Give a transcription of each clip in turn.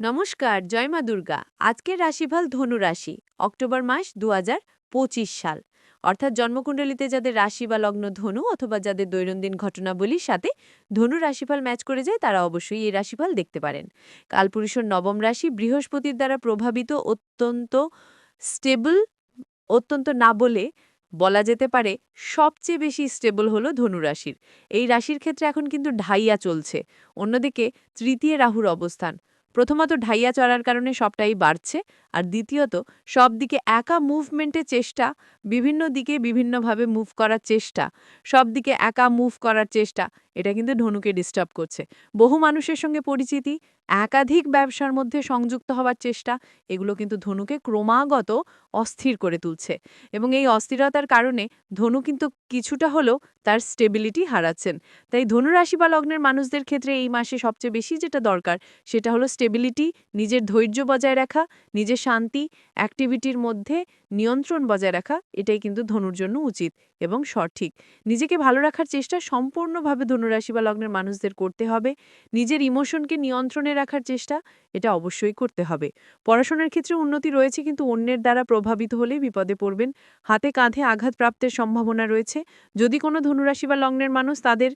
নমস্কার, জয় মা দুর্গা। আজকের রাশিফল ধনু রাশি, অক্টোবর মাস দু হাজার পঁচিশ সাল। অর্থাৎ জন্মকুণ্ডলিতে যাদের রাশি বা লগ্ন ধনু অথবা যাদের দৈনন্দিন ঘটনাবলীর সাথে ধনু রাশিফল ম্যাচ করে যায়, তারা অবশ্যই এই রাশিফল দেখতে পারেন। কালপুরুষের নবম রাশি বৃহস্পতির দ্বারা প্রভাবিত অত্যন্ত স্টেবল, অত্যন্ত না বলে বলা যেতে পারে সবচেয়ে বেশি স্টেবল হলো ধনু রাশির। এই রাশির ক্ষেত্রে এখন কিন্তু ঢাইয়া চলছে। অন্যদিকে তৃতীয় রাহুর অবস্থান প্রথমত ঢাইয়া চড়ার কারণে সবটাই বাড়ছে, আর দ্বিতীয়ত সব দিকে একা মুভমেন্টের চেষ্টা, বিভিন্ন দিকে বিভিন্নভাবে মুভ করার চেষ্টা সব দিকে একা মুভ করার চেষ্টা এটা কিন্তু ধনুকে ডিস্টার্ব করছে। বহু মানুষের সঙ্গে পরিচিতি, একাধিক ব্যবসার মধ্যে সংযুক্ত হওয়ার চেষ্টা, এগুলো কিন্তু ধনুকে ক্রমাগত অস্থির করে তুলছে। এবং এই অস্থিরতার কারণে ধনু কিন্তু কিছুটা হলেও তার স্টেবিলিটি হারাচ্ছেন। তাই ধনুরাশি বা লগ্নের মানুষদের ক্ষেত্রে এই মাসে সবচেয়ে বেশি যেটা দরকার, সেটা হলো স্টেবিলিটি নিজের ধৈর্য বজায় রাখা, নিজের শান্তি অ্যাক্টিভিটির মধ্যে নিয়ন্ত্রণ বজায় রাখা, এটাই কিন্তু ধনুর জন্য উচিত এবং সঠিক। নিজেকে ভালো রাখার চেষ্টা সম্পূর্ণভাবে ধনুরাশি বা লগ্নের মানুষদের করতে হবে। নিজের ইমোশনকে নিয়ন্ত্রণে রাখার চেষ্টা, এটা অবশ্যই করতে হবে। পড়াশোনার ক্ষেত্রে উন্নতি রয়েছে, কিন্তু অন্যের দ্বারা প্রভাবিত হলে বিপদে পড়বেন। হাতে কাঁধে আঘাত প্রাপ্তের সম্ভাবনা রয়েছে। যদি কোনো ধনুরাশি বা লগ্নের মানুষ তাদের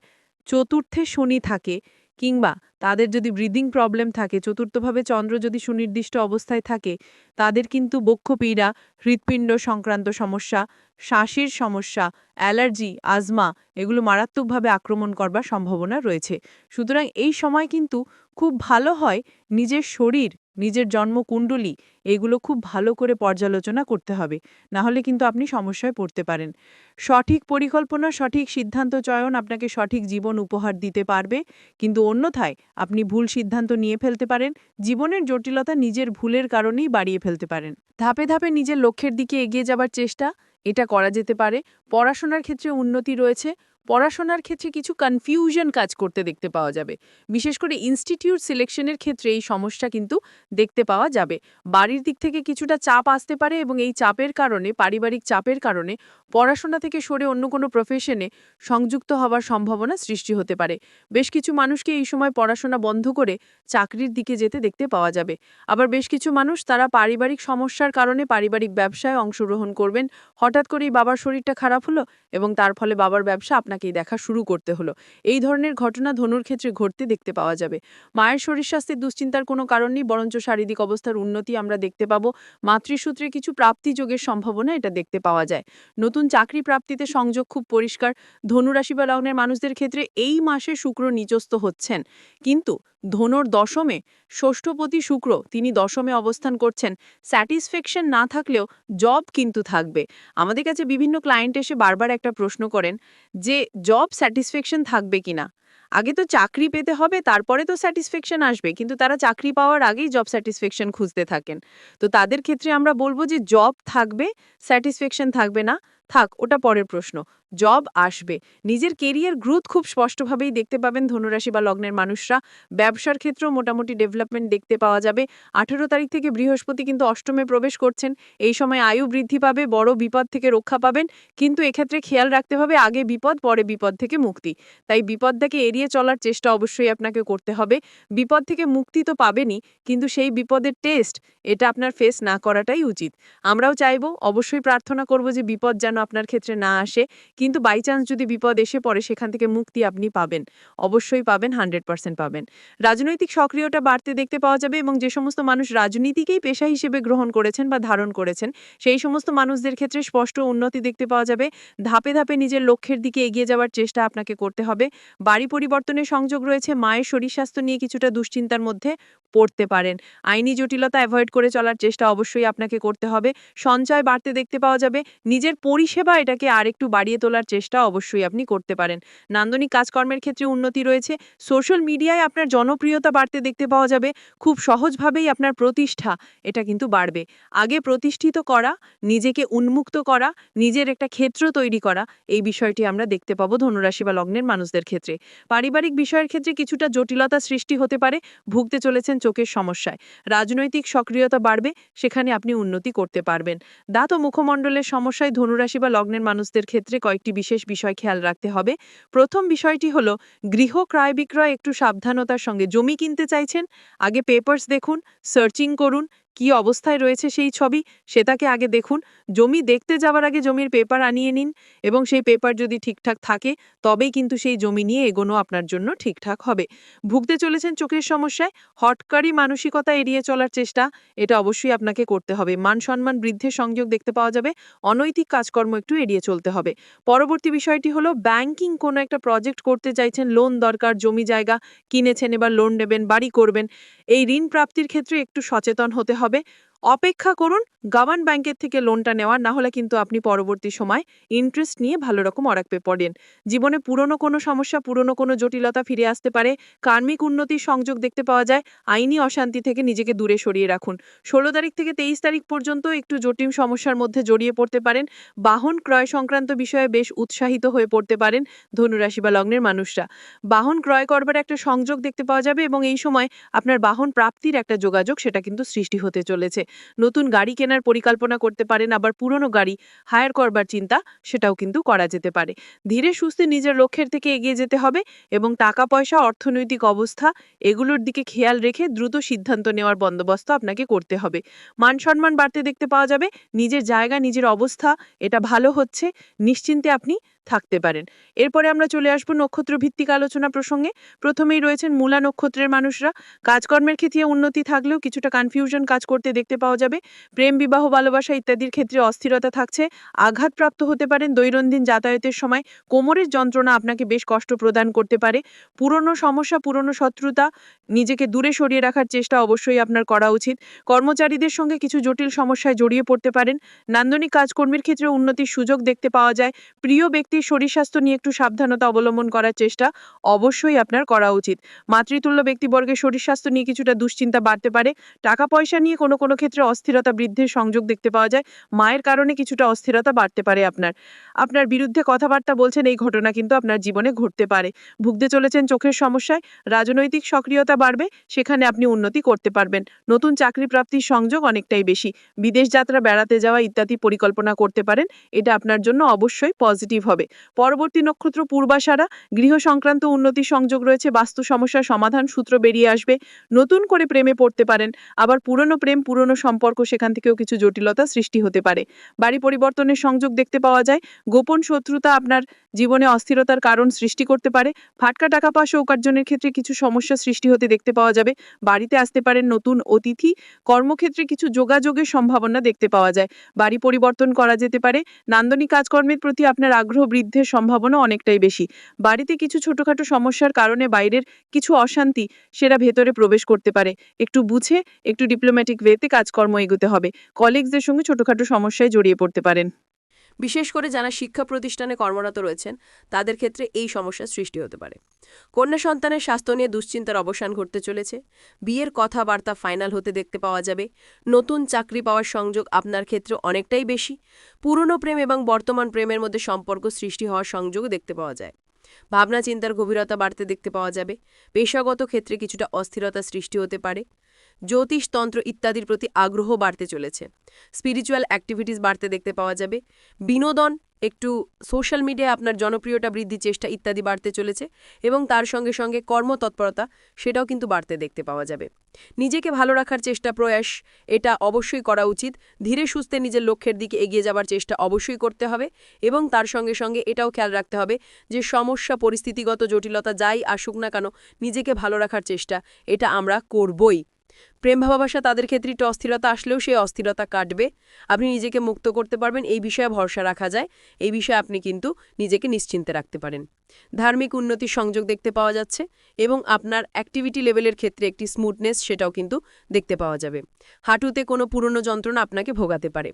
চতুর্থে শনি থাকে কিংবা তাদের যদি ব্রিদিং প্রবলেম থাকে, চতুর্থভাবে চন্দ্র যদি সুনির্দিষ্ট অবস্থায় থাকে, তাদের কিন্তু বক্ষপীড়া, হৃৎপিণ্ড সংক্রান্ত সমস্যা, শ্বাসের সমস্যা, অ্যালার্জি, আজমা এগুলো মারাত্মকভাবে আক্রমণ করবার সম্ভাবনা রয়েছে। সুতরাং এই সময় কিন্তু খুব ভালো হয় নিজের শরীর নিজের জন্মকুণ্ডলী এগুলো খুব ভালো করে পর্যালোচনা করতে হবে, না হলে কিন্তু আপনি সমস্যায় পড়তে পারেন। সঠিক পরিকল্পনা, সঠিক সিদ্ধান্ত চয়ন আপনাকে সঠিক জীবন উপহার দিতে পারবে, কিন্তু অন্যথায় আপনি ভুল সিদ্ধান্ত নিয়ে ফেলতে পারেন, জীবনের জটিলতা নিজের ভুলের কারণেই বাড়িয়ে ফেলতে পারেন। ধাপে ধাপে নিজের লক্ষ্যের দিকে এগিয়ে যাবার চেষ্টা, এটা করা যেতে পারে, পড়াশোনার ক্ষেত্রে উন্নতি রয়েছে পড়াশোনার ক্ষেত্রে কিছু কনফিউশন কাজ করতে দেখতে পাওয়া যাবে। বিশেষ করে ইনস্টিটিউট সিলেকশনের ক্ষেত্রে এই সমস্যা কিন্তু দেখতে পাওয়া যাবে। বাড়ির দিক থেকে কিছুটা চাপ আসতে পারে এবং এই চাপের কারণে, পারিবারিক চাপের কারণে পড়াশোনা থেকে সরে অন্য কোনো প্রফেশনে সংযুক্ত হওয়ার সম্ভাবনা সৃষ্টি হতে পারে। বেশ কিছু মানুষকে এই সময় পড়াশোনা বন্ধ করে চাকরির দিকে যেতে দেখতে পাওয়া যাবে। আবার বেশ কিছু মানুষ তারা পারিবারিক সমস্যার কারণে পারিবারিক ব্যবসায় অংশগ্রহণ করবেন। হঠাৎ করেই বাবার শরীরটা খারাপ হলো এবং তার ফলে বাবার ব্যবসা আপনাকেই দেখা শুরু করতে হলো। এই ধরনের ঘটনা ধনুর ক্ষেত্রে ঘটতে দেখতে পাওয়া যাবে। মায়ের শরীর স্বাস্থ্যের দুশ্চিন্তার কোনো কারণ নেই, বরঞ্চ শারীরিক অবস্থার উন্নতি আমরা দেখতে পাবো। মাতৃসূত্রে কিছু প্রাপ্তি যোগের সম্ভাবনা এটা দেখতে পাওয়া যায়। নতুন চাকরি প্রাপ্তিতে সংযোগ খুব পরিষ্কার। ধনুরাশি বা লগ্নের মানুষদের ক্ষেত্রে এই মাসে শুক্র নিচস্থ হচ্ছেন। কিন্তু ধনুর দশমে ষষ্ঠপতি শুক্র তিনি দশমে অবস্থান করছেন। স্যাটিসফ্যাকশন না থাকলেও জব কিন্তু থাকবে। আমাদের কাছে বিভিন্ন ক্লায়েন্ট এসে বারবার একটা প্রশ্ন করেন যে জব স্যাটিসফ্যাকশন থাকবে কিনা? আগে তো চাকরি পেতে হবে, তারপরে তো স্যাটিসফ্যাকশন আসবে, কিন্তু তারা চাকরি পাওয়ার আগেই জব স্যাটিসফ্যাকশন খুঁজতে থাকেন। তো তাদের ক্ষেত্রে আমরা বলব যে জব থাকবে স্যাটিসফ্যাকশন থাকবে না। থাক, ওটা পরের প্রশ্ন। জব আসবে। নিজের কেরিয়ার গ্রোথ খুব স্পষ্টভাবেই দেখতে পাবেন ধনুরাশি বা লগ্নের মানুষরা। ব্যবসার ক্ষেত্রেও মোটামুটি ডেভেলপমেন্ট দেখতে পাওয়া যাবে। আঠেরো তারিখ থেকে বৃহস্পতি কিন্তু অষ্টমে প্রবেশ করছেন। এই সময় আয়ু বৃদ্ধি পাবে, বড় বিপদ থেকে রক্ষা পাবেন। কিন্তু এক্ষেত্রে খেয়াল রাখতে হবে, আগে বিপদ, পরে বিপদ থেকে মুক্তি। তাই বিপদটাকে এড়িয়ে চলার চেষ্টা অবশ্যই আপনাকে করতে হবে। বিপদ থেকে মুক্তি তো পাবেনই, কিন্তু সেই বিপদের টেস্ট এটা আপনার ফেস না করাটাই উচিত। আমরাও চাইব, অবশ্যই প্রার্থনা করব যে বিপদ যেন আপনার ক্ষেত্রে না আসে। কিন্তু বাই চান্স যদি বিপদ এসে পড়ে, সেখান থেকে মুক্তি আপনি পাবেন। অবশ্যই পাবেন হান্ড্রেড পার্সেন্ট পাবেন। রাজনৈতিক সক্রিয়তা বাড়তে দেখতে পাওয়া যাবে এবং যে সমস্ত মানুষ রাজনীতিকেই পেশা হিসেবে গ্রহণ করেছেন বা ধারণ করেছেন, সেই সমস্ত মানুষদের ক্ষেত্রে স্পষ্ট উন্নতি দেখতে পাওয়া যাবে। ধাপে ধাপে নিজের লক্ষ্যের দিকে এগিয়ে যাওয়ার চেষ্টা আপনাকে করতে হবে। বাড়ি পরিবর্তনের সংযোগ রয়েছে, মায়ের শরীর স্বাস্থ্য নিয়ে কিছুটা দুশ্চিন্তার মধ্যে পড়তে পারেন। আইনি জটিলতা অ্যাভয়েড করে চলার চেষ্টা অবশ্যই আপনাকে করতে হবে। সঞ্চয় বাড়তে দেখতে পাওয়া যাবে। নিজের পরিষেবা এটাকে আরেকটু বাড়িয়ে তোলার চেষ্টা অবশ্যই আপনি করতে পারেন। নান্দনিক কাজকর্মের ক্ষেত্রে উন্নতি রয়েছে। সোশ্যাল মিডিয়ায় আপনার জনপ্রিয়তা বাড়তে দেখতে পাওয়া যাবে। খুব সহজভাবেই আপনার প্রতিষ্ঠা, এটা কিন্তু বাড়বে। আগে প্রতিষ্ঠিত করা, নিজেকে উন্মুক্ত করা, নিজের একটা ক্ষেত্র তৈরি করা, এই বিষয়টি আমরা দেখতে পাবো ধনুরাশি বা লগ্নের মানুষদের ক্ষেত্রে। পারিবারিক বিষয়ের ক্ষেত্রে কিছুটা জটিলতা সৃষ্টি হতে পারে। ভুগতে চলেছেন চোখের সমস্যায়। রাজনৈতিক সক্রিয়তা বাড়বে, সেখানে আপনি উন্নতি করতে পারবেন। দাঁত ও মুখমণ্ডলের সমস্যায় ধনুরাশি বা লগ্নের মানুষদের ক্ষেত্রে কয়েকটি বিশেষ বিষয় খেয়াল রাখতে হবে। প্রথম বিষয়টি হলো, গৃহ ক্রয় বিক্রয় একটু সাবধানতার সঙ্গে। জমি কিনতে চাইছেন? আগে পেপার্স দেখুন সার্চিং করুন কি অবস্থায় রয়েছে সেই ছবি সেটাকে আগে দেখুন। জমি দেখতে যাওয়ার আগে জমির পেপার আনিয়ে নিন এবং সেই পেপার যদি ঠিকঠাক থাকে, তবেই কিন্তু সেই জমি নিয়ে এগোনো আপনার জন্য ঠিকঠাক হবে। ভুগতে চলেছেন চোখের সমস্যায়, হটকারী মানসিকতা এড়িয়ে চলার চেষ্টা, এটা অবশ্যই আপনাকে করতে হবে। মান সম্মান বৃদ্ধির সংযোগ দেখতে পাওয়া যাবে, অনৈতিক কাজকর্ম একটু এড়িয়ে চলতে হবে। পরবর্তী বিষয়টি হলো ব্যাংকিং কোনো একটা প্রজেক্ট করতে চাইছেন লোন দরকার, জমি জায়গা কিনেছেন, এবার লোন নেবেন, বাড়ি করবেন, এই ঋণ প্রাপ্তির ক্ষেত্রে একটু সচেতন হতে হবে। হবে। অপেক্ষা করুন, গভর্নমেন্ট ব্যাংকের থেকে লোনটা নেওয়ার, না হলে কিন্তু আপনি পরবর্তী সময় ইন্টারেস্ট নিয়ে ভালো রকম অরাকপে পড়েন। জীবনে পুরনো কোনো সমস্যা, পুরনো কোনো জটিলতা ফিরে আসতে পারে। কার্মিক উন্নতির সংযোগ দেখতে পাওয়া যায়। আইনি অশান্তি থেকে নিজেকে দূরে সরিয়ে রাখুন। ষোলো তারিখ থেকে তেইশ তারিখ পর্যন্ত একটু জটিল সমস্যার মধ্যে জড়িয়ে পড়তে পারেন। বাহন ক্রয় সংক্রান্ত বিষয়ে বেশ উৎসাহিত হয়ে পড়তে পারেন ধনুরাশি বা লগ্নের মানুষরা। বাহন ক্রয় করবার একটা সংযোগ দেখতে পাওয়া যাবে এবং এই সময় আপনার বাহন প্রাপ্তির একটা যোগাযোগ সেটা কিন্তু সৃষ্টি হতে চলেছে। নতুন গাড়ি কেনার পরিকল্পনা করতে পারেন, আবার পুরনো গাড়ি হায়ার করবার চিন্তা সেটাও কিন্তু করা যেতে পারে। ধীরে সুস্থে নিজের লক্ষ্যের থেকে এগিয়ে যেতে হবে এবং টাকা পয়সা অর্থনৈতিক অবস্থা এগুলোর দিকে খেয়াল রেখে দ্রুত সিদ্ধান্ত নেওয়ার বন্দোবস্ত আপনাকে করতে হবে। মান সম্মান বাড়তে দেখতে পাওয়া যাবে, নিজের জায়গা, নিজের অবস্থা, এটা ভালো হচ্ছে, নিশ্চিন্তে আপনি থাকতে পারেন। এরপরে আমরা চলে আসব নক্ষত্র ভিত্তিক আলোচনা প্রসঙ্গে। প্রথমেই রয়েছেন মূলা নক্ষত্রের মানুষরা। কাজকর্মের ক্ষেত্রে উন্নতি থাকলেও কিছুটা কনফিউশন কাজ করতে দেখতে পাওয়া যাবে। প্রেম, বিবাহ, ভালোবাসা ইত্যাদির ক্ষেত্রে অস্থিরতা থাকছে। আঘাতপ্রাপ্ত হতে পারেন দৈনন্দিন যাতায়াতের সময়। কোমরের যন্ত্রণা আপনাকে বেশ কষ্ট প্রদান করতে পারে। পুরনো সমস্যা, পুরনো শত্রুতা, নিজেকে দূরে সরিয়ে রাখার চেষ্টা অবশ্যই আপনার করা উচিত। কর্মচারীদের সঙ্গে কিছু জটিল সমস্যায় জড়িয়ে পড়তে পারেন। নান্দনিক কাজকর্মের ক্ষেত্রে উন্নতির সুযোগ দেখতে পাওয়া যায়। প্রিয় ব্যক্তির শরীর স্বাস্থ্য নিয়ে একটু সাবধানতা অবলম্বন করার চেষ্টা অবশ্যই আপনার করা উচিত। মাতৃতুল্য ব্যক্তিবর্গের শরীর স্বাস্থ্য নিয়ে কিছুটা দুশ্চিন্তা বাড়তে পারে। টাকা পয়সা নিয়ে কোনো কোনো ক্ষেত্রে অস্থিরতা বৃদ্ধির সংযোগ দেখতে পাওয়া যায়। মায়ের কারণে কিছুটা অস্থিরতা বাড়তে পারে আপনার। আপনার বিরুদ্ধে কথাবার্তা বলছেন, এই ঘটনা কিন্তু আপনার জীবনে ঘটতে পারে। ভুগতে চলেছেন চোখের সমস্যায়, রাজনৈতিক সক্রিয়তা বাড়বে, সেখানে আপনি উন্নতি করতে পারবেন। নতুন চাকরি প্রাপ্তির সংযোগ অনেকটাই বেশি। বিদেশ যাত্রা, বেড়াতে যাওয়া ইত্যাদি পরিকল্পনা করতে পারেন। এটা আপনার জন্য অবশ্যই পজিটিভ হবে। পরবর্তী নক্ষত্র পূর্বাশারা গৃহ সংক্রান্ত উন্নতি সংযোগ রয়েছে, বাস্তু সমস্যার সমাধান সূত্র বেরিয়ে আসবে, নতুন করে প্রেমে পড়তে পারেন, আবার পুরনো প্রেম, পুরনো সম্পর্ক, সেখান থেকেও কিছু জটিলতা সৃষ্টি হতে পারে। বাড়ি পরিবর্তনের সংযোগ দেখতে পাওয়া যায়, গোপন শত্রুতা আপনার জীবনে অস্থিরতার কারণ সৃষ্টি করতে পারে, ফাটকা টাকা পয়সা উপার্জনের ক্ষেত্রে কিছু সমস্যা সৃষ্টি হতে দেখতে পাওয়া যাবে, বাড়িতে আসতে পারেন নতুন অতিথি, কর্মক্ষেত্রে কিছু যোগাযোগের সম্ভাবনা দেখতে পাওয়া যায়, বাড়ি পরিবর্তন করা যেতে পারে, নান্দনিক কাজকর্মের প্রতি আপনার আগ্রহ বৃদ্ধির সম্ভাবনা অনেকটাই বেশি। বাড়িতে কিছু ছোটোখাটো সমস্যার কারণে বাইরের কিছু অশান্তি সেটা ভেতরে প্রবেশ করতে পারে। একটু বুঝে, একটু ডিপ্লোম্যাটিক ওয়েতে কাজকর্ম এগোতে হবে। কলিগসদের সঙ্গে ছোটোখাটো সমস্যায় জড়িয়ে পড়তে পারেন। বিশেষ করে যারা শিক্ষা প্রতিষ্ঠানে কর্মরত রয়েছেন, তাদের ক্ষেত্রে এই সমস্যার সৃষ্টি হতে পারে। কন্যা সন্তানের স্বাস্থ্য নিয়ে দুশ্চিন্তার অবসান ঘটতে চলেছে। বিয়ের কথাবার্তা ফাইনাল হতে দেখতে পাওয়া যাবে। নতুন চাকরি পাওয়ার সংযোগ আপনার ক্ষেত্রে অনেকটাই বেশি। পুরনো প্রেম এবং বর্তমান প্রেমের মধ্যে সম্পর্ক সৃষ্টি হওয়ার সংযোগও দেখতে পাওয়া যায়। ভাবনা চিন্তার গভীরতা বাড়তে দেখতে পাওয়া যাবে। পেশাগত ক্ষেত্রে কিছুটা অস্থিরতা সৃষ্টি হতে পারে। জ্যোতিষতন্ত্র ইত্যাদির প্রতি আগ্রহ বাড়তে চলেছে। স্পিরিচুয়াল অ্যাক্টিভিটিস বাড়তে দেখতে পাওয়া যাবে। বিনোদন, একটু সোশ্যাল মিডিয়ায় আপনার জনপ্রিয়তা বৃদ্ধির চেষ্টা ইত্যাদি বাড়তে চলেছে এবং তার সঙ্গে সঙ্গে কর্মতৎপরতা, সেটাও কিন্তু বাড়তে দেখতে পাওয়া যাবে। নিজেকে ভালো রাখার চেষ্টা প্রয়াস, এটা অবশ্যই করা উচিত। ধীরে সুস্থে নিজের লক্ষ্যের দিকে এগিয়ে যাবার চেষ্টা অবশ্যই করতে হবে এবং তার সঙ্গে সঙ্গে এটাও খেয়াল রাখতে হবে যে সমস্যা, পরিস্থিতিগত জটিলতা যাই আসুক না কেন, নিজেকে ভালো রাখার চেষ্টা, এটা আমরা করবই। প্রেম ভাবাবাসা তাদের ক্ষেত্রে একটু অস্থিরতা আসলেও সেই অস্থিরতা কাটবে। আপনি নিজেকে মুক্ত করতে পারবেন, এই বিষয়ে ভরসা রাখা যায়। এই বিষয়ে আপনি কিন্তু নিজেকে নিশ্চিন্তে রাখতে পারেন। ধার্মিক উন্নতির সংযোগ দেখতে পাওয়া যাচ্ছে এবং আপনার অ্যাক্টিভিটি লেভেলের ক্ষেত্রে একটি স্মুথনেস সেটাও কিন্তু দেখতে পাওয়া যাবে। হাঁটুতে কোনো পুরনো যন্ত্রণা আপনাকে ভোগাতে পারে।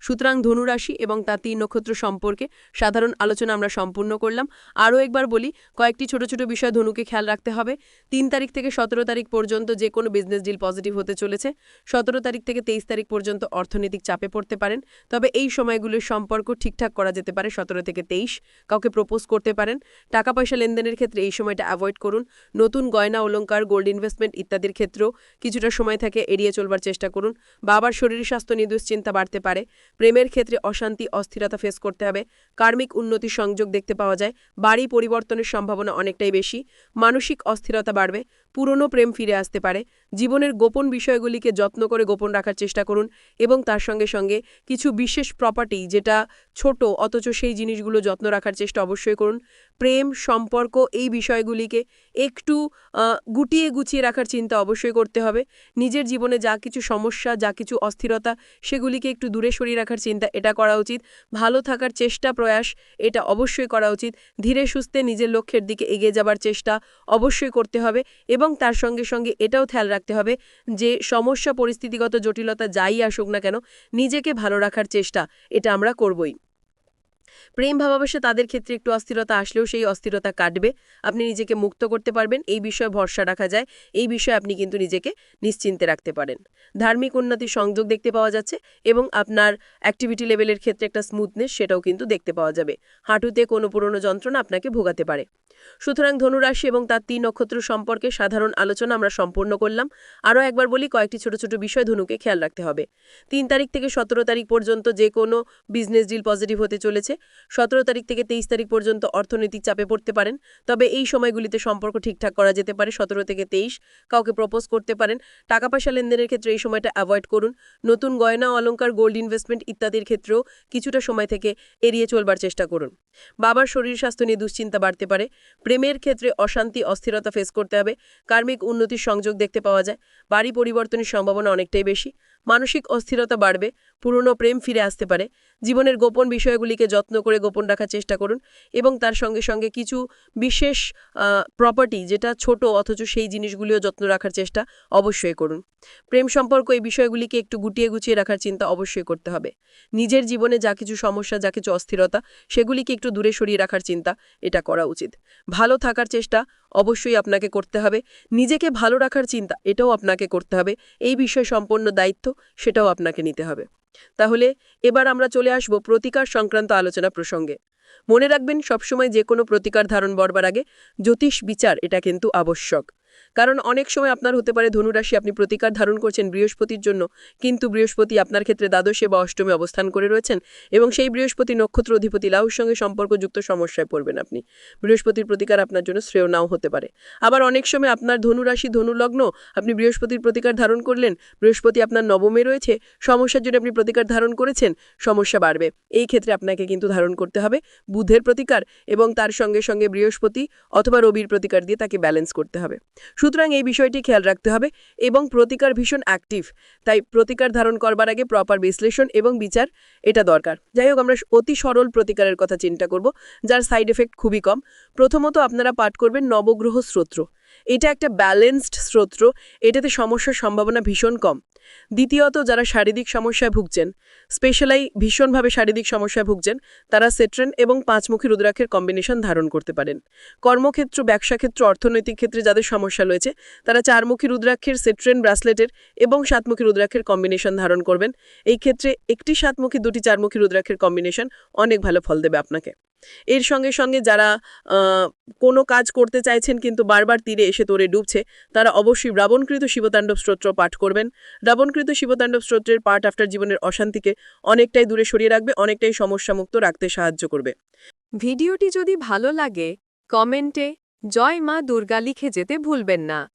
সুতরাং ধনুরাশি এবং তার তিন নক্ষত্র সম্পর্কে সাধারণ আলোচনা আমরা সম্পূর্ণ করলাম। আরও একবার বলি, কয়েকটি ছোট ছোট বিষয় ধনুকে খেয়াল রাখতে হবে। তিন তারিখ থেকে সতেরো তারিখ পর্যন্ত যে কোনো বিজনেস ডিল পজিটিভ হতে চলেছে। সতেরো তারিখ থেকে তেইশ তারিখ পর্যন্ত অর্থনৈতিক চাপে পড়তে পারেন। তবে এই সময়গুলোর সম্পর্ক ঠিকঠাক করা যেতে পারে, সতেরো থেকে তেইশ। কাউকে প্রপোজ করতে পারেন। টাকা পয়সা লেনদেনের ক্ষেত্রে এই সময়টা অ্যাভয়েড করুন। নতুন গয়না, অলংকার গোল্ড ইনভেস্টমেন্ট ইত্যাদির ক্ষেত্রেও কিছুটা সময় থাকে, এড়িয়ে চলবার চেষ্টা করুন। বাবার শরীর স্বাস্থ্য নিয়ে দুশ্চিন্তা বাড়তে পারে। প্রেমের ক্ষেত্রে অশান্তি, অস্থিরতা ফেস করতে হবে। কার্মিক উন্নতির সংযোগ দেখতে পাওয়া যায়। বাড়ি পরিবর্তনের সম্ভাবনা অনেকটাই বেশি। মানসিক অস্থিরতা বাড়বে। পুরনো প্রেম ফিরে আসতে পারে। জীবনের গোপন বিষয়গুলিকে যত্ন করে গোপন রাখার চেষ্টা করুন এবং তার সঙ্গে সঙ্গে কিছু বিশেষ প্রপার্টি যেটা ছোট অথচ সেই জিনিসগুলো যত্ন রাখার চেষ্টা অবশ্যই করুন। প্রেম সম্পর্ক এই বিষয়গুলিকে একটু গুটিয়ে গুছিয়ে রাখার চিন্তা অবশ্যই করতে হবে। নিজের জীবনে যা কিছু সমস্যা, যা কিছু অস্থিরতা, সেগুলিকে একটু দূরে সরিয়ে রাখার চিন্তা এটা করা উচিত। ভালো থাকার চেষ্টা, প্রয়াস এটা অবশ্যই করা উচিত। ধীরে সুস্থে নিজের লক্ষ্যের দিকে এগিয়ে যাবার চেষ্টা অবশ্যই করতে হবে এবং তার সঙ্গে সঙ্গে এটাও খেয়াল রাখতে হবে যে সমস্যা, পরিস্থিতিগত জটিলতা যাই আসুক না কেন, নিজেকে ভালো রাখার চেষ্টা এটা আমরা করবই। প্রেম ভাবাবেশে তাদের ক্ষেত্রে একটু অস্থিরতা আসলেও সেই অস্থিরতা কাটবে। আপনি নিজেকে মুক্ত করতে পারবেন, এই বিষয়ে ভরসা রাখা যায়, এই বিষয়ে আপনি কিন্তু নিজেকে নিশ্চিন্তে রাখতে পারেন। ধার্মিক উন্নতি সংযোগ দেখতে পাওয়া যাচ্ছে এবং আপনার অ্যাক্টিভিটি লেভেলের ক্ষেত্রে একটা স্মুথনেস সেটাও কিন্তু দেখতে পাওয়া যাবে। হাঁটুতে কোনো পুরনো যন্ত্রণা আপনাকে ভোগাতে পারে। সুতরাং ধনুরাশি এবং তার তিন নক্ষত্র সম্পর্কে সাধারণ আলোচনা আমরা সম্পূর্ণ করলাম। আরও একবার বলি, কয়েকটি ছোট ছোট বিষয় ধনুকে খেয়াল রাখতে হবে। তিন তারিখ থেকে সতেরো তারিখ পর্যন্ত যে কোনো বিজনেস ডিল পজিটিভ হতে চলেছে। সতেরো তারিখ থেকে তেইশ তারিখ পর্যন্ত অর্থনৈতিক চাপে পড়তে পারেন। তবে এই সময়গুলিতে সম্পর্ক ঠিকঠাক করা যেতে পারে। সতেরো থেকে তেইশ কাউকে প্রপোজ করতে পারেন। টাকা পয়সা লেনদেনের ক্ষেত্রে এই সময়টা অ্যাভয়েড করুন। নতুন গয়না, অলংকার গোল্ড ইনভেস্টমেন্ট ইত্যাদির ক্ষেত্রেও কিছুটা সময় থেকে এড়িয়ে চলবার চেষ্টা করুন। বাবার শরীর স্বাস্থ্য নিয়ে দুশ্চিন্তা বাড়তে পারে। প্রেমের ক্ষেত্রে অশান্তি, অস্থিরতা ফেস করতে হবে। কার্মিক উন্নতির সংযোগ দেখতে পাওয়া যায়। বাড়ি পরিবর্তনের সম্ভাবনা অনেকটাই বেশি। মানসিক অস্থিরতা বাড়বে, পুরনো প্রেম ফিরে আসতে পারে। জীবনের গোপন বিষয়গুলিকে যত্ন করে গোপন রাখার চেষ্টা করুন এবং তার সঙ্গে সঙ্গে কিছু বিশেষ প্রপার্টি যেটা ছোট অথচ সেই জিনিসগুলিও যত্ন রাখার চেষ্টা অবশ্যই করুন। প্রেম সম্পর্ক এই বিষয়গুলিকে একটু গুটিয়ে গুছিয়ে রাখার চিন্তা অবশ্যই করতে হবে। নিজের জীবনে যা কিছু সমস্যা, যা কিছু অস্থিরতা, সেগুলিকে একটু দূরে সরিয়ে রাখার চিন্তা এটা করা উচিত। ভালো থাকার চেষ্টা অবশ্যই আপনাকে করতে হবে। নিজেকে ভালো রাখার চিন্তা, এটাও আপনাকে করতে হবে। এই বিষয়ে সম্পন্ন দায়িত্ব, সেটাও আপনাকে নিতে হবে। তাহলে এবার আমরা চলে আসব প্রতিকার সংক্রান্ত আলোচনা প্রসঙ্গে। মনে রাখবেন, সবসময় যে কোনো প্রতিকার ধারণ বরবার আগে জ্যোতিষ বিচার, এটা কিন্তু আবশ্যক। কারণ অনেক সময় আপনার হতে পারে ধনুরাশি আপনি প্রতিকার ধারণ করছেন বৃহস্পতির জন্য, কিন্তু বৃহস্পতি আপনার ক্ষেত্রে দ্বাদশে বা অষ্টমে অবস্থান করে রয়েছেন এবং সেই বৃহস্পতি নক্ষত্র অধিপতি লাউর সঙ্গে সম্পর্কযুক্ত সমস্যায় পড়বেন আপনি। বৃহস্পতির প্রতিকার আপনার জন্য শ্রেয় নাও হতে পারে। আবার অনেক সময় আপনার ধনুরাশি ধনুলগ্ন আপনি বৃহস্পতির প্রতিকার ধারণ করলেন, বৃহস্পতি আপনার নবমে রয়েছে, সমস্যার জন্য আপনি প্রতিকার ধারণ করেছেন, সমস্যা বাড়বে। এই ক্ষেত্রে আপনাকে কিন্তু ধারণ করতে হবে বুধের প্রতিকার এবং তার সঙ্গে সঙ্গে বৃহস্পতি অথবা রবির প্রতিকার দিয়ে তাকে ব্যালেন্স করতে হবে। সুতরাং এই বিষয়টি খেয়াল রাখতে হবে এবং প্রতিকার ভীষণ অ্যাক্টিভ তাই প্রতিকার ধারণ করবার আগে প্রপার বিশ্লেষণ এবং বিচার এটা দরকার। যাই হোক, আমরা অতি সরল প্রতিকারের কথা চিন্তা করব, যার সাইড এফেক্ট খুবই কম। প্রথমত আপনারা পাঠ করবেন নবগ্রহ স্তোত্র এটা একটা ব্যালেন্সড স্তোত্র এটাতে সমস্যার সম্ভাবনা ভীষণ কম। দ্বিতীয়ত, যারা শারীরিক সমস্যায় ভুগছেন স্পেশালাই ভীষণভাবে শারীরিক সমস্যায় ভুগছেন, তারা সেট্রেন এবং পাঁচমুখী রুদ্রাক্ষের কম্বিনেশন ধারণ করতে পারেন। কর্মক্ষেত্র ব্যবসা ক্ষেত্র অর্থনৈতিক ক্ষেত্রে যাদের সমস্যা রয়েছে। তারা চারমুখী রুদ্রাক্ষের সেট্রেন ব্রাসলেটের এবং সাতমুখী রুদ্রাক্ষের কম্বিনেশন ধারণ করবেন। এই ক্ষেত্রে একটি সাতমুখী, দুটি চারমুখী রুদ্রাক্ষের কম্বিনেশন অনেক ভালো ফল দেবে আপনাকে। এর সঙ্গে সঙ্গে যারা কোনো কাজ করতে চাইছেন কিন্তু বারবার তীরে এসে তোরে ডুবছে, তারা অবশ্যই রাবণকৃত শিবতাণ্ডব স্তোত্র পাঠ করবেন। রাবণকৃত শিবতাণ্ডব স্তোত্রের পাঠ আফটার জীবনের অশান্তিকে অনেকটাই দূরে সরিয়ে রাখবে, অনেকটাই সমস্যামুক্ত রাখতে সাহায্য করবে। ভিডিওটি যদি ভালো লাগে, কমেন্টে জয় মা দুর্গা লিখে যেতে ভুলবেন না।